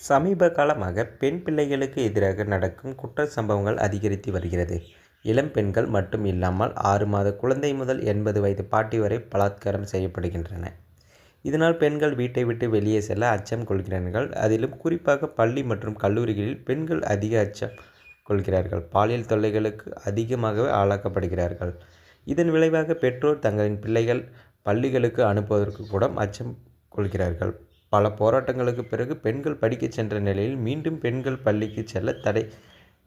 சமீப காலமாக பெண் பிள்ளைகளுக்கு எதிராக நடக்கும் குற்ற சம்பவங்கள் அதிகரித்து வருகிறது. இளம் பெண்கள் மட்டும் இல்லாமல் ஆறு மாத குழந்தை முதல் எண்பது வயது பாட்டி வரை பலாத்காரம் செய்யப்படுகின்றன இதனால் பெண்கள் வீட்டை விட்டு வெளியே செல்ல அச்சம் கொள்கிறார்கள். அதிலும் குறிப்பாக பள்ளி மற்றும் கல்லூரிகளில் பெண்கள் அதிக அச்சம் கொள்கிறார்கள். பாலியல் தொல்லைகளுக்கு அதிகமாகவே ஆளாக்கப்படுகிறார்கள். இதன் விளைவாக பெற்றோர் தங்களின் பிள்ளைகள் பள்ளிகளுக்கு அனுப்புவதற்கு கூட அச்சம் கொள்கிறார்கள். பல போராட்டங்களுக்கு பிறகு பெண்கள் படிக்கச் சென்ற நிலையில் மீண்டும் பெண்கள் பள்ளிக்கு செல்ல தடை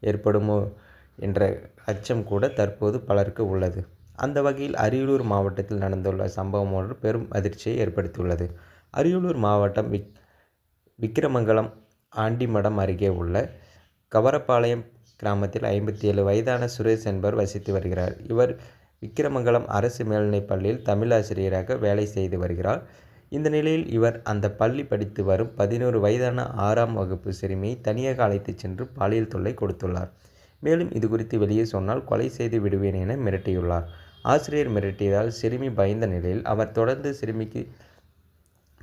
ஏற்படுமோ என்ற அச்சம் கூட தற்போது பலருக்கு உள்ளது. அந்த வகையில் அரியலூர் மாவட்டத்தில் நடந்துள்ள சம்பவம் ஒன்று பெரும் அதிர்ச்சியை ஏற்படுத்தியுள்ளது. அரியலூர் மாவட்டம் விக் விக்கிரமங்கலம் ஆண்டிமடம் அருகே உள்ள கவரப்பாளையம் கிராமத்தில் ஐம்பத்தி ஏழு வயதான சுரேஷ் என்பவர் வசித்து வருகிறார். இவர் விக்கிரமங்கலம் அரசு மேல்நிலைப் பள்ளியில் தமிழாசிரியராக வேலை செய்து வருகிறார். இந்த நிலையில் இவர் அந்த பள்ளி படித்து வரும் பதினோரு வயதான ஆறாம் வகுப்பு சிறுமியை தனியாக அழைத்துச் சென்று பாலியல் தொல்லை கொடுத்துள்ளார். மேலும் இது குறித்து வெளியே சொன்னால் கொலை செய்து விடுவேன் என மிரட்டியுள்ளார். ஆசிரியர் மிரட்டியதால் சிறுமி பயந்த நிலையில் அவர் தொடர்ந்து சிறுமிக்கு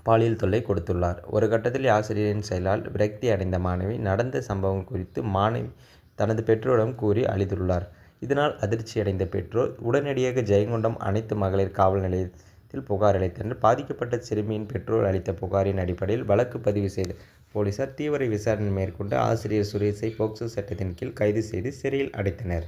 பாலியல் தொல்லை கொடுத்துள்ளார். ஒரு கட்டத்தில் ஆசிரியரின் செயலால் விரக்தி அடைந்த மாணவி நடந்த சம்பவம் குறித்து மாணவி தனது பெற்றோரிடம் கூறி அழுதுள்ளார். இதனால் அதிர்ச்சியடைந்த பெற்றோர் உடனடியாக ஜெயங்கொண்டம் அனைத்து மகளிர் காவல் நிலையத்தில் புகார் அளித்தனர். பாதிக்கப்பட்ட சிறுமியின் பெற்றோர் அளித்த புகாரின் அடிப்படையில் வழக்கு பதிவு செய்த போலீசார் தீவிர விசாரணை மேற்கொண்டு ஆசிரியர் சுரேஷை போக்சோ சட்டத்தின் கீழ் கைது செய்து சிறையில் அடைத்தனர்.